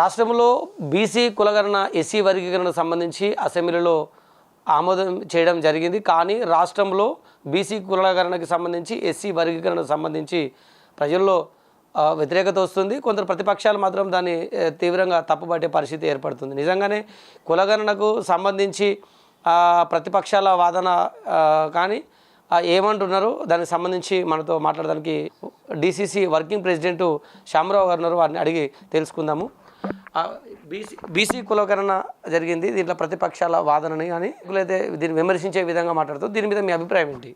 రాష్ట్రంలో బీసీ కులగణన ఎస్సీ వర్గీకరణకు సంబంధించి అసెంబ్లీలో ఆమోదం చేయడం జరిగింది. కానీ రాష్ట్రంలో బీసీ కులగణనకు సంబంధించి ఎస్సీ వర్గీకరణకు సంబంధించి ప్రజల్లో వ్యతిరేకత వస్తుంది. కొందరు ప్రతిపక్షాలు మాత్రం దాన్ని తీవ్రంగా తప్పుపట్టే పరిస్థితి ఏర్పడుతుంది. నిజంగానే కులగణనకు సంబంధించి ప్రతిపక్షాల వాదన కానీ ఏమంటున్నారు? దానికి సంబంధించి మనతో మాట్లాడడానికి డిసిసి వర్కింగ్ ప్రెసిడెంట్ శ్యామరావు గారు ఉన్నారు. వారిని అడిగి తెలుసుకుందాము. బీసీ బీసీ కులకరణ జరిగింది. దీంట్లో ప్రతిపక్షాల వాదనని కానీ అయితే దీన్ని విమర్శించే విధంగా మాట్లాడుతూ దీని మీద మీ అభిప్రాయం ఏంటి?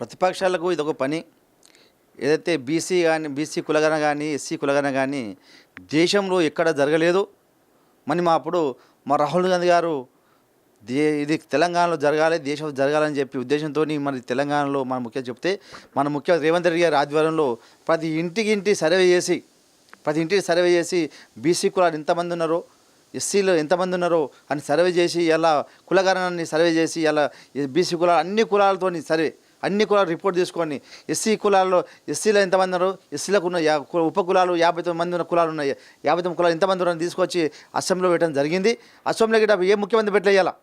ప్రతిపక్షాలకు ఇది ఒక పని. ఏదైతే బీసీ కానీ బీసీ కులగన కానీ ఎస్సీ కులగన కానీ దేశంలో ఎక్కడ జరగలేదు. మరి మా అప్పుడు మా రాహుల్ గాంధీ గారు దే ఇది తెలంగాణలో జరగాలి దేశం జరగాలని చెప్పి ఉద్దేశంతో మన తెలంగాణలో మన ముఖ్య చెప్తే మన ముఖ్య రేవంత్ రెడ్డి గారి ఆధ్వర్యంలో ప్రతి ఇంటికి ఇంటి సర్వే చేసి ప్రతి ఇంటికి సర్వే చేసి బీసీ కులాలు ఎంతమంది ఉన్నారో ఎస్సీలో ఎంతమంది ఉన్నారో అని సర్వే చేసి ఇలా కులగణాన్ని సర్వే చేసి ఇలా బీసీ కులాలు అన్ని కులాలతోని సర్వే అన్ని కులాలు రిపోర్ట్ తీసుకొని ఎస్సీ కులాల్లో ఎస్సీలో ఎంతమంది ఉన్నారు ఎస్సీలకు ఉన్న యా కు- ఉప కులాలు యాభై తొమ్మిది మంది ఉన్న కులాలు ఉన్నాయి యాభై తొమ్మిది కులాలు ఎంతమంది ఉన్నారని తీసుకొచ్చి అసెంబ్లీలో పెట్టడం జరిగింది. అసెంబ్లీకి ఏ ముఖ్యమంత్రి పెట్టలేయాలా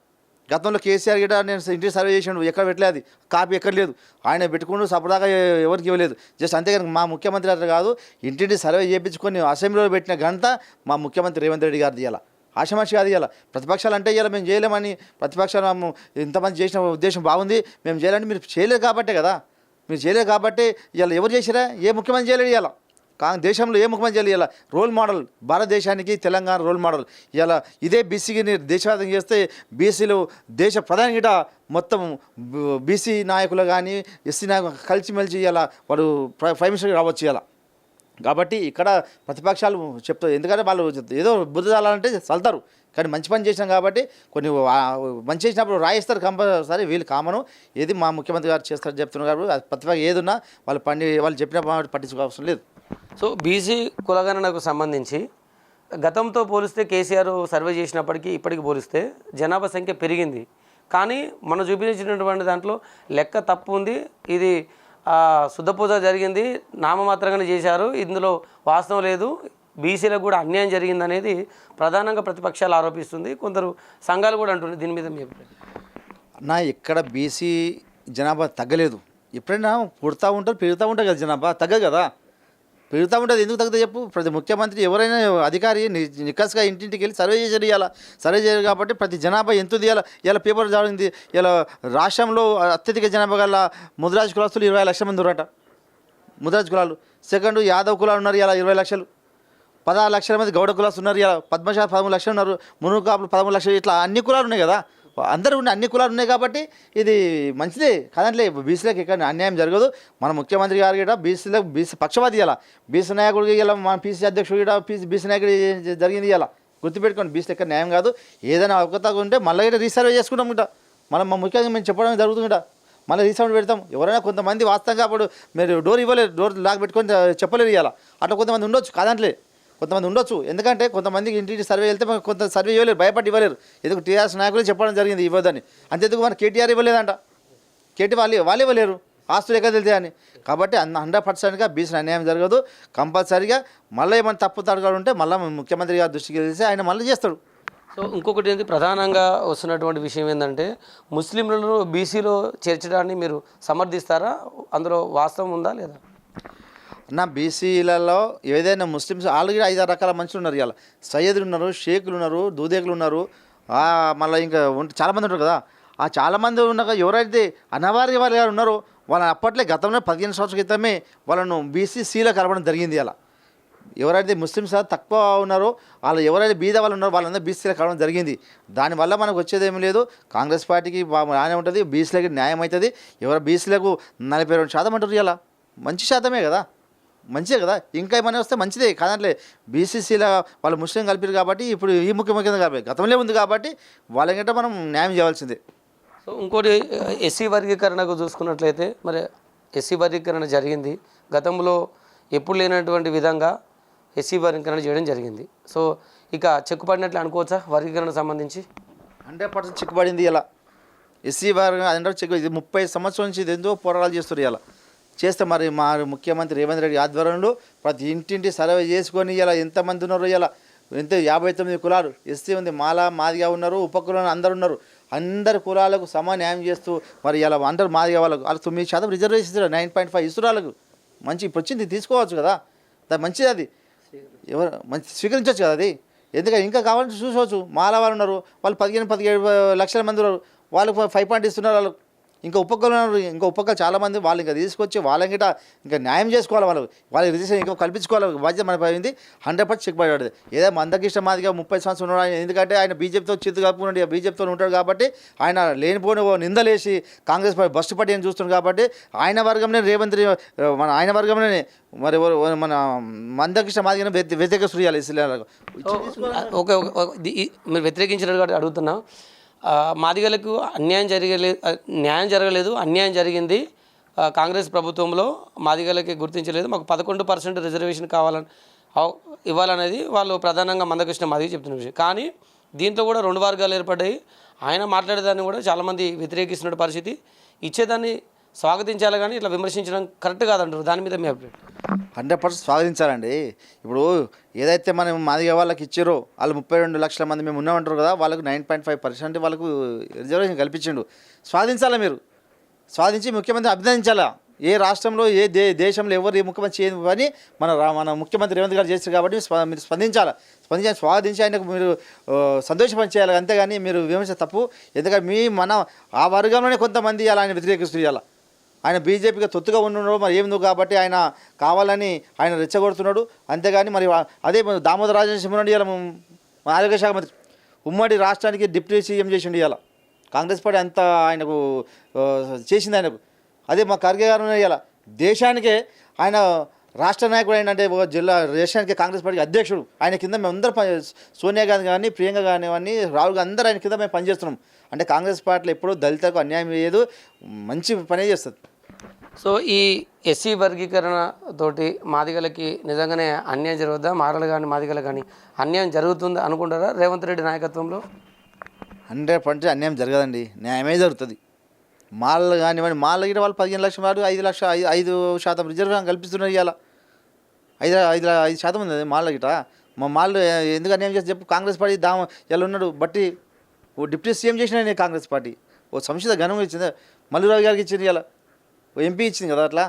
గతంలో కేసీఆర్ గిట్ట నేను ఇంటి సర్వే చేసాడు ఎక్కడ పెట్టలేదు కాపీ ఎక్కడ లేదు. ఆయన పెట్టుకుంటూ సపదాగా ఎవరికి ఇవ్వలేదు. జస్ట్ అంతేగాని మా ముఖ్యమంత్రి గారు కాదు ఇంటింటి సర్వే చేయించుకొని అసెంబ్లీలో పెట్టిన ఘనత మా ముఖ్యమంత్రి రేవంత్ రెడ్డి గారిది ఇవ్వాలి ఆషమాషి కాదు ఇవ్వాలి ప్రతిపక్షాలు అంటే ఇవ్వాలి మేము చేయలేమని ప్రతిపక్షాలు మేము ఇంతమంది చేసిన ఉద్దేశం బాగుంది మేము చేయాలంటే మీరు చేయలేదు కాబట్టే కదా. మీరు చేయలేదు కాబట్టి ఇవాళ ఎవరు చేసిరా ఏ ముఖ్యమంత్రి చేయలేడు ఇవాళ దేశంలో ఏ ముఖ్యమంత్రి చేయాలి ఇలా రోల్ మోడల్ భారతదేశానికి తెలంగాణ రోల్ మోడల్ ఇలా ఇదే బీసీకి దేశవ్యాప్తం చేస్తే బీసీలు దేశ ప్రధాని గిట మొత్తం బీసీ నాయకులు కానీ ఎస్సీ నాయకులు కలిసిమెలిసి ఇలా వాడు ప్రైమ్ మినిస్టర్ రావచ్చు ఇలా. కాబట్టి ఇక్కడ ప్రతిపక్షాలు చెప్తారు ఎందుకంటే వాళ్ళు ఏదో బుద్ధి చాలంటే చల్తారు కానీ మంచి పని చేసినాం కాబట్టి కొన్ని మంచి చేసినప్పుడు రాయిస్తారు కంపల్సరీ వీళ్ళు కామను. ఏది మా ముఖ్యమంత్రి గారు చేస్తారు చెప్తున్నారు కాబట్టి ప్రతిపక్ష ఏదున్నా వాళ్ళు పండి వాళ్ళు చెప్పిన పట్టించుకోవాల్సిన లేదు. సో బీసీ కులగణనకు సంబంధించి గతంతో పోలిస్తే కేసీఆర్ సర్వే చేసినప్పటికీ ఇప్పటికి పోలిస్తే జనాభా సంఖ్య పెరిగింది. కానీ మనం చూపించినటువంటి దాంట్లో లెక్క తప్పు ఉంది. ఇది ఆ, శుద్ధ పూజ జరిగింది. నామమాత్రంగానే చేశారు. ఇందులో వాస్తవం లేదు. బీసీలకు కూడా అన్యాయం జరిగింది అనేది ప్రధానంగా ప్రతిపక్షాలు ఆరోపిస్తుంది. కొందరు సంఘాలు కూడా అంటున్నాయి దీని మీద మీ అభిప్రాయం? నా ఇక్కడ బీసీ జనాభా తగ్గలేదు. ఎప్పుడైనా పుడతా ఉంటారు పెరుగుతూ ఉంటారు కదా జనాభా. తగ్గదు కదా. పెరుగుతూ ఉంటుంది. ఎందుకు తగ్గుతుంది చెప్పు? ప్రతి ముఖ్యమంత్రి ఎవరైనా అధికారి ని- ఇంటింటికి వెళ్ళి సర్వే చేసి సర్వే చేయాలి కాబట్టి ప్రతి జనాభా ఎంత ఉంది ఇలా పేపర్ జరిగింది ఇలా రాష్ట్రంలో అత్యధిక జనాభా గల ముద్రాజ్ కులాస్తులు ఇరవై లక్షల మంది ఉన్నారట. ముద్రాజ్ కులాలు. సెకండ్ యాదవ్ కులాలు ఉన్నారు ఇలా ఇరవై లక్షలు. పదహారు లక్షల మంది గౌడ కులాస్ ఉన్నారు ఇలా పద్మశాఖ పదమూడు లక్షలు ఉన్నారు. మునుగు కాపులు పదమూడు లక్షలు. ఇట్లా అన్ని కులాలు ఉన్నాయి కదా. అందరూ ఉన్న అన్ని కులాలు ఉన్నాయి కాబట్టి ఇది మంచిదే. కాదంటే బీసీలకు ఇక్కడ అన్యాయం జరగదు. మన ముఖ్యమంత్రి గారు కూడా బీసీలకు బీసీ పక్షపాతి ఇలా బీసీ నాయకుడికి ఇలా మన పీసీ అధ్యక్షుడు కూడా పీసీ బీసీ నాయకుడు జరిగింది ఇలా గుర్తుపెట్టుకోండి బీసీలు ఎక్కడ న్యాయం కాదు. ఏదైనా అవకతవక ఉంటే మళ్ళీ ఇక్కడ రీసర్వ్ చేసుకుంటాం కూడా మనం మా ముఖ్యంగా మేము చెప్పడం జరుగుతుంది కూడా మళ్ళీ రీసౌండ్ పెడతాం. ఎవరైనా కొంతమంది వాస్తవంగా అప్పుడు మీరు డోర్ ఇవ్వలేరు డోర్ లాక్ పెట్టుకొని చెప్పలేరు ఇవ్వాలి అట్లా కొంతమంది ఉండొచ్చు. కాదంటలే కొంతమంది ఉండొచ్చు. ఎందుకంటే కొంతమందికి ఇంటింటి సర్వే వెళ్తే కొంత సర్వే ఇవ్వలేరు భయపడి ఇవ్వలేరు. ఎందుకు టీఆర్ఎస్ నాయకులు చెప్పడం జరిగింది ఇవ్వదని అంతేందుకు మన కేటీఆర్ ఇవ్వలేదంట. కేటీ వాళ్ళు వాళ్ళు ఇవ్వలేరు. ఆస్తులు ఎక్కడ తెలితే అని కాబట్టి హండ్రెడ్ పర్సెంట్గా బీసీ అన్యాయం జరగదు. కంపల్సరీగా మళ్ళీ ఏమైనా తప్పు తడగా ఉంటే మళ్ళీ ముఖ్యమంత్రి గారి దృష్టికి తెలిసి ఆయన మళ్ళీ చేస్తాడు. సో ఇంకొకటి ఏంటి ప్రధానంగా వస్తున్నటువంటి విషయం ఏంటంటే ముస్లింలను బీసీలో చేర్చడాన్ని మీరు సమర్థిస్తారా? అందులో వాస్తవం ఉందా లేదా? నా బీసీలలో ఏదైనా ముస్లిమ్స్ ఆల్రెడీ ఐదు రకాల మనుషులు ఉన్నారు ఇవాళ. సయ్యదులు ఉన్నారు షేకులు ఉన్నారు దూదేకులు ఉన్నారు. మళ్ళీ ఇంకా చాలామంది ఉంటారు కదా. ఆ చాలామంది ఉన్నాక ఎవరైతే అనివార్య వాళ్ళు ఎవరు ఉన్నారో వాళ్ళని అప్పట్లో గతంలో పదిహేను సంవత్సరాల క్రితమే వాళ్ళను బీసీసీలో కలపడం జరిగింది అలా ఎవరైతే ముస్లిమ్స్ తక్కువ ఉన్నారో వాళ్ళు ఎవరైతే బీద వాళ్ళు ఉన్నారో వాళ్ళందరూ బీసీలో కలవడం జరిగింది. దానివల్ల మనకు వచ్చేది ఏమి లేదు. కాంగ్రెస్ పార్టీకి న్యాయం ఉంటుంది బీసీలకి న్యాయం అవుతుంది. ఎవరు బీసీలకు నలభై రెండు శాతం అంటారు ఇలా మంచి శాతమే కదా. మంచిదే కదా. ఇంకా ఏమైనా వస్తే మంచిదే. కాదంటే బీసీసీలో వాళ్ళు ముస్లిం కలిపారు కాబట్టి ఇప్పుడు ఈ ముఖ్యమంత్రి కాబట్టి గతంలో ఉంది కాబట్టి వాళ్ళకంటే మనం న్యాయం చేయవలసిందే సో ఇంకోటి ఎస్సీ వర్గీకరణకు చూసుకున్నట్లయితే మరి ఎస్సీ వర్గీకరణ జరిగింది. గతంలో ఎప్పుడు లేనటువంటి విధంగా ఎస్సీ వర్గీకరణ చేయడం జరిగింది. సో ఇక చెక్కుపడినట్లు అనుకోవచ్చా వర్గీకరణ సంబంధించి? హండ్రెడ్ పర్సెంట్ చిక్కుబడింది ఇలా ఎస్సీ వారు అంటే చెక్ ముప్పై సంవత్సరాల నుంచి ఇది ఎంతో పోరాటాలు చేస్తారు ఇలా చేస్తే మరి మా ముఖ్యమంత్రి రేవంత్ రెడ్డి ఆధ్వర్యంలో ప్రతి ఇంటింటి సర్వే చేసుకొని ఇలా ఎంతమంది ఉన్నారు ఇలా ఎంత యాభై తొమ్మిది కులాలు ఎస్సీ ఉంది మాల మాదిగా ఉన్నారు ఉపకులాలు అందరు ఉన్నారు. అందరి కులాలకు సమ న్యాయం చేస్తూ మరి ఇలా అందరు మాదిగా వాళ్ళకు వాళ్ళు తొమ్మిది శాతం రిజర్వేషన్ ఇస్తారు నైన్ పాయింట్ ఫైవ్ ఇస్తారు వాళ్ళకు మంచి ఇప్పుడు వచ్చింది తీసుకోవచ్చు కదా. దాని మంచిది అది. ఎవరు మంచి స్వీకరించవచ్చు కదా అది. ఎందుకంటే ఇంకా కావాలంటే చూసుకోవచ్చు. మాల వాళ్ళు ఉన్నారు. వాళ్ళు పదిహేను పదిహేడు లక్షల మంది ఉన్నారు. వాళ్ళకి ఫైవ్ పాయింట్ ఇస్తున్నారు. వాళ్ళు ఇంకా ఉపకులు ఇంకా ఉపకులు చాలామంది వాళ్ళు ఇంకా తీసుకొచ్చి వాళ్ళకి గిట్ట ఇంకా న్యాయం చేసుకోవాలి వాళ్ళు వాళ్ళకి రిజిస్ట్రేషన్ ఇంకా కల్పించుకోవాలి బాధ్యత మన పోయింది హండ్రెడ్ పర్సెంట్ చెక్ పడ్డది ఏదో మందకిష్ట మాదిగా ముప్పై సంవత్సరం ఉన్నాడు ఆయన ఎందుకంటే ఆయన బీజేపీతో చిత్తు కప్పుకున్నాడు బీజేపీతో ఉంటాడు కాబట్టి ఆయన లేనిపోని ఓ నిందలేసి కాంగ్రెస్ పార్టీ బస్సు పట్టి అని చూస్తున్నాడు కాబట్టి ఆయన వర్గంలో రేవంత్ మన ఆయన వర్గంలోనే మరి మన మందకృష్ణ మాదిగా వ్యతిరేక సూర్యాలు ఇస్లాలకు ఓకే మీరు వ్యతిరేకించినట్టు కాబట్టి అడుగుతున్నా మాదిగలకు అన్యాయం జరగలేదు న్యాయం జరగలేదు అన్యాయం జరిగింది. కాంగ్రెస్ ప్రభుత్వంలో మాదిగలకి గుర్తించలేదు. మాకు పదకొండు పర్సెంట్ రిజర్వేషన్ కావాలని ఇవ్వాలనేది వాళ్ళు ప్రధానంగా మందకృష్ణ మాదిగ చెప్తున్న విషయం. కానీ దీంట్లో కూడా రెండు వర్గాలు ఏర్పడ్డాయి. ఆయన మాట్లాడేదాన్ని కూడా చాలామంది వ్యతిరేకిస్తున్న పరిస్థితి. ఇచ్చేదాన్ని స్వాగతించాలి కానీ ఇట్లా విమర్శించడం కరెక్ట్ కాదంటారు. దాని మీద మీ అభిప్రాయం? హండ్రెడ్ పర్సెంట్ స్వాగతించాలండి. ఇప్పుడు ఏదైతే మనం మాదిగా వాళ్ళకి ఇచ్చారో వాళ్ళు ముప్పై రెండు లక్షల మంది మేము ఉన్నామంటారు కదా వాళ్ళకు నైన్ పాయింట్ ఫైవ్ పర్సెంట్ వాళ్ళకు రిజర్వేషన్ కల్పించిండు. స్వాధించాలా మీరు? స్వాధించి ముఖ్యమంత్రి అభినందించాలా? ఏ రాష్ట్రంలో ఏ దే దేశంలో ఎవరు ఏ ముఖ్యమంత్రి చేయని పని మన రా- మన ముఖ్యమంత్రి రేవంత్ గారు చేస్తారు కాబట్టి మీరు స్పందించాలి? స్పందించి స్వాధించి ఆయనకు మీరు సంతోషపని చేయాలి అంతేగాని మీరు విమర్శ తప్పు. ఎందుకంటే మీ మన ఆ వర్గంలోనే కొంతమంది అలా ఆయన వ్యతిరేకిస్తూ ఇవ్వాలి ఆయన బీజేపీగా తొత్తుగా ఉన్నాడు మరి ఏమిందో కాబట్టి ఆయన కావాలని ఆయన రెచ్చగొడుతున్నాడు. అంతేగాని మరి అదే దామోదర రాజనరసింహరెడ్డి ఇలా మన ఆరోగ్య శాఖ మంత్రి. ఉమ్మడి రాష్ట్రానికి డిప్యూటీ సీఎం చేసిండు ఇవాళ కాంగ్రెస్ పార్టీ అంత ఆయనకు చేసింది ఆయనకు. అదే మా ఖర్గే గారు ఇవాళ దేశానికే ఆయన రాష్ట్ర నాయకుడు ఏంటంటే ఒక జిల్లా దేశానికి కాంగ్రెస్ పార్టీ అధ్యక్షుడు. ఆయన కింద మేము అందరం సోనియా గాంధీ కానీ ప్రియాంక కానివ్వండి రాహుల్ గాంధీ అందరూ ఆయన కింద మేము పనిచేస్తున్నాం. అంటే కాంగ్రెస్ పార్టీలో ఎప్పుడూ దళితులకు అన్యాయం చేయదు మంచి పనే చేస్తుంది. సో ఈ ఎస్సీ వర్గీకరణ తోటి మాదిగలకి నిజంగానే అన్యాయం జరుగుద్దా? మారలు కానీ మాదిగలు కానీ అన్యాయం జరుగుతుంది అనుకుంటారా రేవంత్ రెడ్డి నాయకత్వంలో? హండ్రెడ్ పర్సెంట్ అన్యాయం జరగదండి. న్యాయమే జరుగుతుంది. మాలలు కానివ్వండి మాల గిట్ట వాళ్ళు పదిహేను లక్షల వాడు ఐదు లక్ష ఐదు ఐదు శాతం రిజర్వేషన్ కల్పిస్తున్నారు ఇవాళ ఐదు ఐదు ఐదు శాతం ఉంది మాల్ గిట మా మాళ్ళు ఎందుకు అన్యాయం చేస్తే చెప్పు? కాంగ్రెస్ పార్టీ దా ఇలా ఉన్నాడు? బట్టి ఓ డిప్యూటీ సీఎం చేసిన కాంగ్రెస్ పార్టీ. ఓ సంక్షిత ఘనం ఇచ్చింది. మల్లురావు గారికి ఇచ్చింది ఇలా ఎంపీ ఇచ్చింది కదా అట్లా?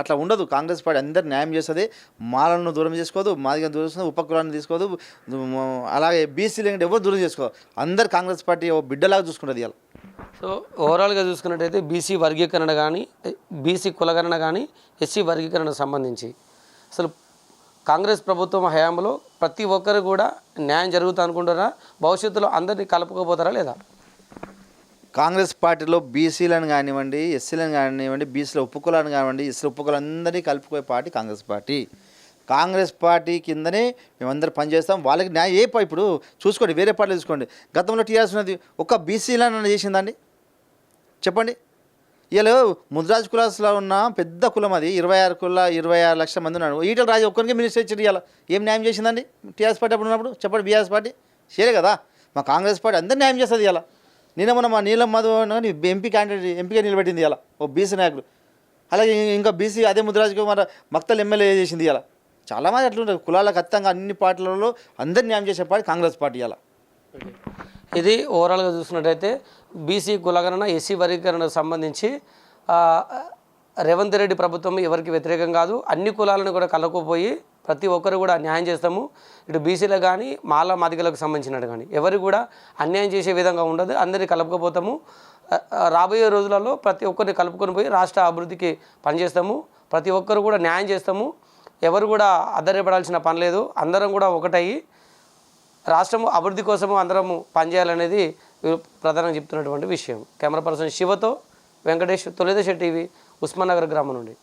అట్లా ఉండదు. కాంగ్రెస్ పార్టీ అందరు న్యాయం చేస్తుంది. మాలను దూరం చేసుకోదు మాదిగా దూరం చేసుకోదు ఉపకులాన్ని తీసుకోదు. అలాగే బీసీలు ఏంటంటే ఎవరు దూరం చేసుకోదు అందరు కాంగ్రెస్ పార్టీ బిడ్డలాగా చూసుకుంటుంది ఇవాళ సో ఓవరాల్గా చూసుకున్నట్టయితే బీసీ వర్గీకరణ కానీ బీసీ కులగణన కానీ ఎస్సీ వర్గీకరణకు సంబంధించి. అసలు కాంగ్రెస్ ప్రభుత్వం హయాంలో ప్రతి ఒక్కరు కూడా న్యాయం జరుగుతా అనుకుంటారా? భవిష్యత్తులో అందరినీ కలుపుకోపోతారా లేదా? కాంగ్రెస్ పార్టీలో బీసీలను కానివ్వండి ఎస్సీలను కానివ్వండి బీసీల ఉప్పుకులను కానివ్వండి ఎస్సీ ఉప్పుకులందరినీ కలుపుకునే party Congress party. Congress party కిందనే మేమందరం పనిచేస్తాం. వాళ్ళకి న్యాయం ఏ ఇప్పుడు చూసుకోండి వేరే పార్టీలు చూసుకోండి. గతంలో టీఆర్ఎస్ ఉన్నది. ఒక బీసీలను చేసిందండి? చెప్పండి. ఇలా ముద్రాజ్ కులాస్లో ఉన్న పెద్ద కులం అది. ఇరవై ఆరు కుల ఇరవై ఆరు లక్షల మంది ఉన్నాడు ఈటల రాజు ఒక్కరికి మినిస్టర్ ఇచ్చారు ఏం న్యాయం చేసిందండి టీఆర్ఎస్ పార్టీ అప్పుడు ఉన్నప్పుడు? చెప్పండి బీఆర్ఎస్ పార్టీ. చేయలే కదా. మా కాంగ్రెస్ పార్టీ అందరు న్యాయం చేస్తుంది ఇలా నిన్న మన మా నీలం మధు ఎంపీ క్యాండిడేట్ ఎంపీగా నిలబెట్టింది ఇలా ఓ బీసీ నాయకుడు. అలాగే ఇంకా బీసీ అదే ముద్రాజుకు మన మక్తలు ఎమ్మెల్యే చేసింది ఇలా చాలామంది అట్లుంటారు కులాలకు ఖచ్చితంగా అన్ని పార్టీలలో అందరు న్యాయం చేసే పార్టీ కాంగ్రెస్ పార్టీ ఇలా ఇది ఓవరాల్గా చూసినట్టయితే బీసీ కులగణన ఎస్సీ వర్గీకరణకు సంబంధించి రేవంత్ రెడ్డి ప్రభుత్వం ఎవరికి వ్యతిరేకం కాదు. అన్ని కులాలను కూడా కలకపోయి ప్రతి ఒక్కరు కూడా న్యాయం చేస్తాము. ఇటు బీసీలకు కానీ మాల మాదిగలకు సంబంధించినట్టు కానీ ఎవరు కూడా అన్యాయం చేసే విధంగా ఉండదు. అందరినీ కలుపుకపోతాము. రాబోయే రోజులలో ప్రతి ఒక్కరిని కలుపుకొని పోయి రాష్ట్ర అభివృద్ధికి పనిచేస్తాము. ప్రతి ఒక్కరు కూడా న్యాయం చేస్తాము. ఎవరు కూడా అద్దరిపడాల్సిన పని లేదు. అందరం కూడా ఒకటయ్యి. రాష్ట్రం అభివృద్ధి కోసము అందరము పనిచేయాలనేది ప్రధానంగా చెప్తున్నటువంటి విషయం. కెమెరా పర్సన్ శివతో వెంకటేష్ తొలిదశ టీవీ ఉస్మానగర్ గ్రామం నుండి.